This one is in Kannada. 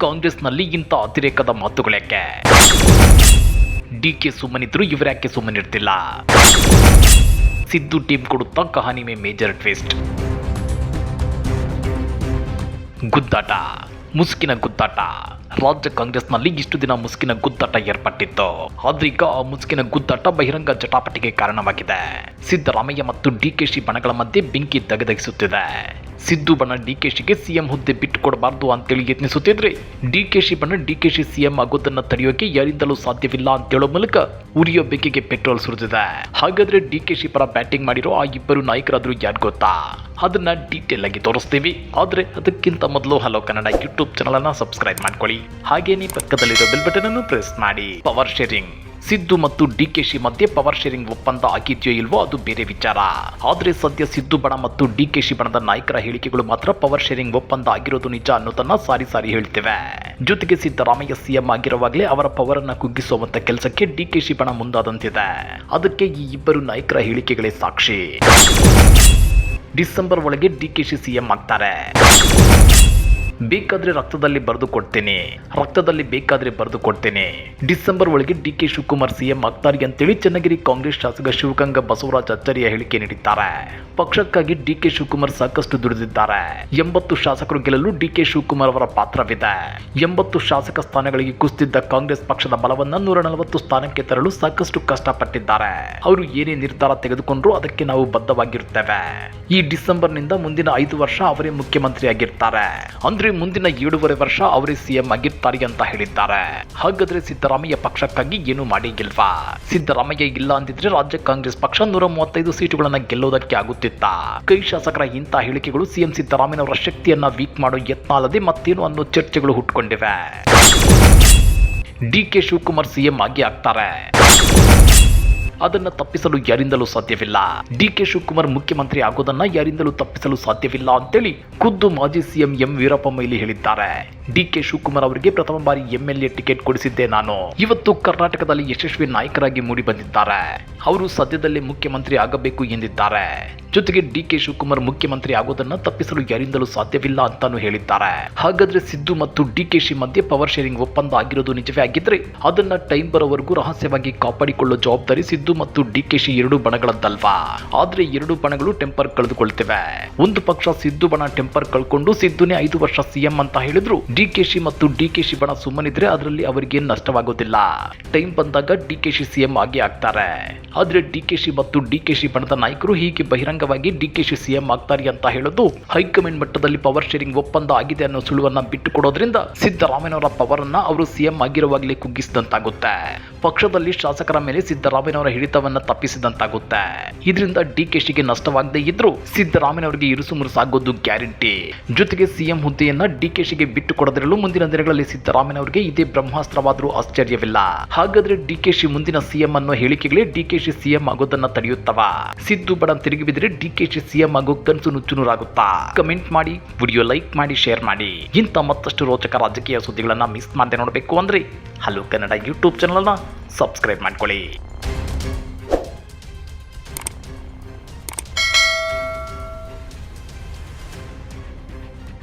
ಕಾಂಗ್ರೆಸ್ನಲ್ಲಿ ಇಂಥ ಅತಿರೇಕದ ಮಾತುಗಳೇಕೆ ಡಿ ಕೆ ಸುಮ್ಮನಿದ್ರು ಇವರ್ಯಾಕೆ ಸುಮ್ಮನಿರ್ತಿಲ್ಲ ಸಿದ್ದು ಟೀಮ್ ಕೊಡುತ್ತಾ ಕಹಾನಿ ಮೇ ಮೇಜರ್ ಟ್ವಿಸ್ಟ್. ಗುದ್ದಾಟ, ಮುಸುಕಿನ ಗುದ್ದಾಟ. ರಾಜ್ಯ ಕಾಂಗ್ರೆಸ್ನಲ್ಲಿ ಇಷ್ಟು ದಿನ ಮುಸುಕಿನ ಗುದ್ದಾಟ ಏರ್ಪಟ್ಟಿತ್ತು. ಆದ್ರೀಗ ಆ ಮುಸುಕಿನ ಗುದ್ದಾಟ ಬಹಿರಂಗ ಜಟಾಪಟಿಗೆ ಕಾರಣವಾಗಿದೆ. ಸಿದ್ದರಾಮಯ್ಯ ಮತ್ತು ಡಿಕೆಶಿ ಬಣಗಳ ಮಧ್ಯೆ ಬೆಂಕಿ ದಗದಗಿಸುತ್ತಿದೆ ಸಿದ್ದು ಬಣ ಡಿಕೆಶಿಗೆ ಸಿಎಂ ಹುದ್ದೆ ಬಿಟ್ಟು ಕೊಡಬಾರ್ದು ಅಂತೇಳಿ ಯತ್ನಿಸುತ್ತಿದ್ರೆ ಡಿಕೆಶಿ ಬಣ ಡಿಕೆಶಿ ಸಿಎಂ ಆಗೋದನ್ನ ತಡೆಯೋಕೆ ಯಾರಿಂದಲೂ ಸಾಧ್ಯವಿಲ್ಲ ಅಂತೇಳೋ ಮೂಲಕ ಉರಿಯೋ ಬೆಕ್ಕಿಗೆ ಪೆಟ್ರೋಲ್ ಸುರಿದಿದೆ. ಹಾಗಾದ್ರೆ ಡಿಕೆಶಿ ಪರ ಬ್ಯಾಟಿಂಗ್ ಮಾಡಿರೋ ಆ ಇಬ್ಬರು ನಾಯಕರಾದ್ರೂ ಯಾರು ಗೊತ್ತಾ? ಅದನ್ನ ಡೀಟೇಲ್ ಆಗಿ ತೋರಿಸ್ತೀವಿ. ಆದ್ರೆ ಅದಕ್ಕಿಂತ ಮೊದಲು ಹಲೋ ಕನ್ನಡ ಯೂಟ್ಯೂಬ್ ಚಾನಲ್ ಅನ್ನ ಸಬ್ಸ್ಕ್ರೈಬ್ ಮಾಡ್ಕೊಳ್ಳಿ. ಹಾಗೇನೇ ಪಕ್ಕದಲ್ಲಿರೋ ಬೆಲ್ ಬಟನ್ ಅನ್ನು ಪ್ರೆಸ್ ಮಾಡಿ. ಪವರ್ ಶೇರಿಂಗ್ ಸಿದ್ದು ಮತ್ತು ಡಿ ಕೆ ಶಿ ಮಧ್ಯೆ ಪವರ್ ಶೇರಿಂಗ್ ಒಪ್ಪಂದ ಆಗಿದೆಯೋ ಇಲ್ವೋ ಅದು ಬೇರೆ ವಿಚಾರ. ಆದ್ರೆ ಸದ್ಯ ಸಿದ್ದು ಬಣ ಮತ್ತು ಡಿ ಕೆ ಶಿ ಬಣದ ನಾಯಕರ ಹೇಳಿಕೆಗಳು ಮಾತ್ರ ಪವರ್ ಶೇರಿಂಗ್ ಒಪ್ಪಂದ ಆಗಿರೋದು ನಿಜ ಅನ್ನೋದನ್ನ ಸಾರಿ ಸಾರಿ ಹೇಳ್ತೇವೆ. ಜೊತೆಗೆ ಸಿದ್ದರಾಮಯ್ಯ ಸಿಎಂ ಆಗಿರುವಾಗಲೇ ಅವರ ಪವರ್ ಅನ್ನ ಕುಗ್ಗಿಸುವಂತ ಕೆಲಸಕ್ಕೆ ಡಿ ಕೆ ಶಿ ಬಣ ಮುಂದಾದಂತಿದೆ. ಅದಕ್ಕೆ ಈ ಇಬ್ಬರು ನಾಯಕರ ಹೇಳಿಕೆಗಳೇ ಸಾಕ್ಷಿ. ಡಿಸೆಂಬರ್ ಒಳಗೆ ಡಿಕೆಶಿ ಸಿಎಂ ಆಗ್ತಾರೆ. ಬೇಕಾದ್ರೆ ರಕ್ತದಲ್ಲಿ ಬರೆದು ಕೊಡ್ತೇನೆ. ರಕ್ತದಲ್ಲಿ ಬೇಕಾದ್ರೆ ಬರೆದು ಕೊಡ್ತೇನೆ. ಡಿಸೆಂಬರ್ ಒಳಗೆ ಡಿ ಕೆ ಶಿವಕುಮಾರ್ ಸಿಎಂ ಆಗ್ತಾರೆ ಅಂತೇಳಿ ಚನ್ನಗಿರಿ ಕಾಂಗ್ರೆಸ್ ಶಾಸಕ ಶಿವಗಂಗ ಬಸವರಾಜ್ ಅಚ್ಚರಿಯ ಹೇಳಿಕೆ ನೀಡಿದ್ದಾರೆ. ಪಕ್ಷಕ್ಕಾಗಿ ಡಿ ಕೆ ಶಿವಕುಮಾರ್ ಸಾಕಷ್ಟು ದುಡಿದಿದ್ದಾರೆ. ಎಂಬತ್ತು ಶಾಸಕರು ಗೆಲ್ಲಲು ಡಿ ಕೆ ಶಿವಕುಮಾರ್ ಅವರ ಪಾತ್ರವಿದೆ. ಎಂಬತ್ತು ಶಾಸಕ ಸ್ಥಾನಗಳಿಗೆ ಕುಸಿದಿದ್ದ ಕಾಂಗ್ರೆಸ್ ಪಕ್ಷದ ಬಲವನ್ನ ನೂರ ನಲವತ್ತು ಸ್ಥಾನಕ್ಕೆ ತರಲು ಸಾಕಷ್ಟು ಕಷ್ಟಪಟ್ಟಿದ್ದಾರೆ. ಅವರು ಏನೇ ನಿರ್ಧಾರ ತೆಗೆದುಕೊಂಡ್ರು ಅದಕ್ಕೆ ನಾವು ಬದ್ಧವಾಗಿರುತ್ತೇವೆ. ಈ ಡಿಸೆಂಬರ್ನಿಂದ ಮುಂದಿನ ಐದು ವರ್ಷ ಅವರೇ ಮುಖ್ಯಮಂತ್ರಿ ಆಗಿರ್ತಾರೆ ಮುಂದಿನ ಏಳೂವರೆ ವರ್ಷ ಅವರೇ ಸಿಎಂ ಆಗಿರ್ತಾರೆ ಅಂತ ಹೇಳಿದ್ದಾರೆ. ಹಾಗಾದ್ರೆ ಸಿದ್ದರಾಮಯ್ಯ ಪಕ್ಷಕ್ಕಾಗಿ ಏನು ಮಾಡಿಗಿಲ್ವಾ? ಸಿದ್ದರಾಮಯ್ಯ ಇಲ್ಲ ಅಂದಿದ್ರೆ ರಾಜ್ಯ ಕಾಂಗ್ರೆಸ್ ಪಕ್ಷ ನೂರ ಮೂವತ್ತೈದು ಸೀಟುಗಳನ್ನ ಗೆಲ್ಲೋದಕ್ಕೆ ಆಗುತ್ತಿತ್ತ. ಕೈ ಶಾಸಕರ ಇಂತಹ ಹೇಳಿಕೆಗಳು ಸಿಎಂ ಸಿದ್ದರಾಮಯ್ಯನವರ ಶಕ್ತಿಯನ್ನ ವೀಕ್ ಮಾಡೋ ಯತ್ನ ಅಲ್ಲದೆ ಮತ್ತೇನು ಅನ್ನೋ ಚರ್ಚೆಗಳು ಹುಟ್ಕೊಂಡಿವೆ. ಡಿ ಕೆ ಶಿವಕುಮಾರ್ ಸಿಎಂ ಆಗಿ ಆಗ್ತಾರೆ. ಅದನ್ನ ತಪ್ಪಿಸಲು ಯಾರಿಂದಲೂ ಸಾಧ್ಯವಿಲ್ಲ. ಡಿ ಕೆ ಶಿವಕುಮಾರ್ ಮುಖ್ಯಮಂತ್ರಿ ಆಗೋದನ್ನ ಯಾರಿಂದಲೂ ತಪ್ಪಿಸಲು ಸಾಧ್ಯವಿಲ್ಲ ಅಂತೇಳಿ ಖುದ್ದು ಮಾಜಿ ಸಿಎಂ ಎಂ ವೀರಪ್ಪ ಮೊಯ್ಲಿ ಹೇಳಿದ್ದಾರೆ. ಡಿ ಕೆ ಶಿವಕುಮಾರ್ ಅವರಿಗೆ ಪ್ರಥಮ ಬಾರಿ ಎಂಎಲ್ಎ ಟಿಕೆಟ್ ಕೊಡಿಸಿದ್ದೆ ನಾನು. ಇವತ್ತು ಕರ್ನಾಟಕದಲ್ಲಿ ಯಶಸ್ವಿ ನಾಯಕರಾಗಿ ಮೂಡಿ ಬಂದಿದ್ದಾರೆ. ಅವರು ಸದ್ಯದಲ್ಲೇ ಮುಖ್ಯಮಂತ್ರಿ ಆಗಬೇಕು ಎಂದಿದ್ದಾರೆ. ಜೊತೆಗೆ ಡಿ ಕೆ ಶಿವಕುಮಾರ್ ಮುಖ್ಯಮಂತ್ರಿ ಆಗೋದನ್ನ ತಪ್ಪಿಸಲು ಯಾರಿಂದಲೂ ಸಾಧ್ಯವಿಲ್ಲ ಅಂತಾನು ಹೇಳಿದ್ದಾರೆ. ಹಾಗಾದ್ರೆ ಸಿದ್ದು ಮತ್ತು ಡಿ ಕೆ ಶಿ ಮಧ್ಯೆ ಪವರ್ ಶೇರಿಂಗ್ ಒಪ್ಪಂದ ಆಗಿರೋದು ನಿಜವೇ ಆಗಿದ್ರೆ ಅದನ್ನ ಟೈಮ್ ಬರೋವರೆಗೂ ರಹಸ್ಯವಾಗಿ ಕಾಪಾಡಿಕೊಳ್ಳೋ ಜವಾಬ್ದಾರಿ ಸಿದ್ದು ಮತ್ತು ಡಿಕೆಶಿ ಎರಡು ಬಣಗಳದ್ದಲ್ವಾ? ಆದ್ರೆ ಎರಡು ಬಣಗಳು ಟೆಂಪರ್ ಕಳೆದುಕೊಳ್ತಿವೆ. ಒಂದು ಪಕ್ಷ ಸಿದ್ದು ಬಣ ಟೆಂಪರ್ ಕಳ್ಕೊಂಡು ಸಿದ್ದುನೇ ಐದು ವರ್ಷ ಸಿಎಂ ಅಂತ ಹೇಳಿದ್ರು. ಡಿಕೆಶಿ ಮತ್ತು ಡಿಕೆಶಿ ಬಣ ಸುಮ್ಮನಿದ್ರೆ ಅದರಲ್ಲಿ ಅವರಿಗೆ ನಷ್ಟವಾಗೋದಿಲ್ಲ. ಟೈಮ್ ಬಂದಾಗ ಡಿಕೆಶಿ ಸಿಎಂ ಆಗಿ ಆಗ್ತಾರೆ. ಆದ್ರೆ ಡಿಕೆಶಿ ಮತ್ತು ಡಿಕೆಶಿ ಬಣದ ನಾಯಕರು ಹೀಗೆ ಬಹಿರಂಗವಾಗಿ ಡಿಕೆಶಿ ಸಿಎಂ ಆಗ್ತಾರೆ ಅಂತ ಹೇಳೋದು ಹೈಕಮಾಂಡ್ ಮಟ್ಟದಲ್ಲಿ ಪವರ್ ಶೇರಿಂಗ್ ಒಪ್ಪಂದ ಆಗಿದೆ ಅನ್ನೋ ಸುಳುವನ್ನ ಬಿಟ್ಟು ಕೊಡೋದ್ರಿಂದ ಸಿದ್ದರಾಮಯ್ಯನವರ ಪವರ್ ಅನ್ನ ಅವರು ಸಿಎಂ ಆಗಿರುವಾಗಲೇ ಕುಗ್ಗಿಸಿದಂತಾಗುತ್ತೆ. ಪಕ್ಷದಲ್ಲಿ ಶಾಸಕರ ಮೇಲೆ ಸಿದ್ದರಾಮಯ್ಯನವರ ಹಿಡಿತವನ್ನ ತಪ್ಪಿಸಿದಂತಾಗುತ್ತೆ. ಇದರಿಂದ ಡಿಕೆಶಿಗೆ ನಷ್ಟವಾಗದೇ ಇದ್ರೂ ಸಿದ್ದರಾಮಯ್ಯನವರಿಗೆ ಇರುಸು ಮುರುಸಾಗೋದು ಗ್ಯಾರಂಟಿ. ಜೊತೆಗೆ ಸಿಎಂ ಹುದ್ದೆಯನ್ನ ಡಿಕೆಶಿಗೆ ಬಿಟ್ಟು ಕೊಡದಿರಲು ಮುಂದಿನ ದಿನಗಳಲ್ಲಿ ಸಿದ್ದರಾಮಯ್ಯನವರಿಗೆ ಇದೇ ಬ್ರಹ್ಮಾಸ್ತ್ರವಾದರೂ ಆಶ್ಚರ್ಯವಿಲ್ಲ. ಹಾಗಾದ್ರೆ ಡಿಕೆಶಿ ಮುಂದಿನ ಸಿಎಂ ಅನ್ನೋ ಹೇಳಿಕೆಗಳೇ ಡಿಕೆಶಿ ಸಿಎಂ ಆಗೋದನ್ನ ತಡೆಯುತ್ತವ? ಸಿದ್ದು ಬಡ ತಿರುಗಿ ಬಿದ್ದರೆ ಡಿಕೆಶಿ ಸಿಎಂ ಆಗೋ ಕನಸು ನುಚ್ಚುನೂರಾಗುತ್ತಾ? ಕಮೆಂಟ್ ಮಾಡಿ, ವಿಡಿಯೋ ಲೈಕ್ ಮಾಡಿ, ಶೇರ್ ಮಾಡಿ. ಇಂಥ ಮತ್ತಷ್ಟು ರೋಚಕ ರಾಜಕೀಯ ಸುದ್ದಿಗಳನ್ನ ಮಿಸ್ ಮಾಡದೆ ನೋಡಬೇಕು ಅಂದ್ರೆ ಹಲೋ ಕನ್ನಡ ಯೂಟ್ಯೂಬ್ ಚಾನಲ್ನ ಸಬ್ಸ್ಕ್ರೈಬ್ ಮಾಡ್ಕೊಳ್ಳಿ.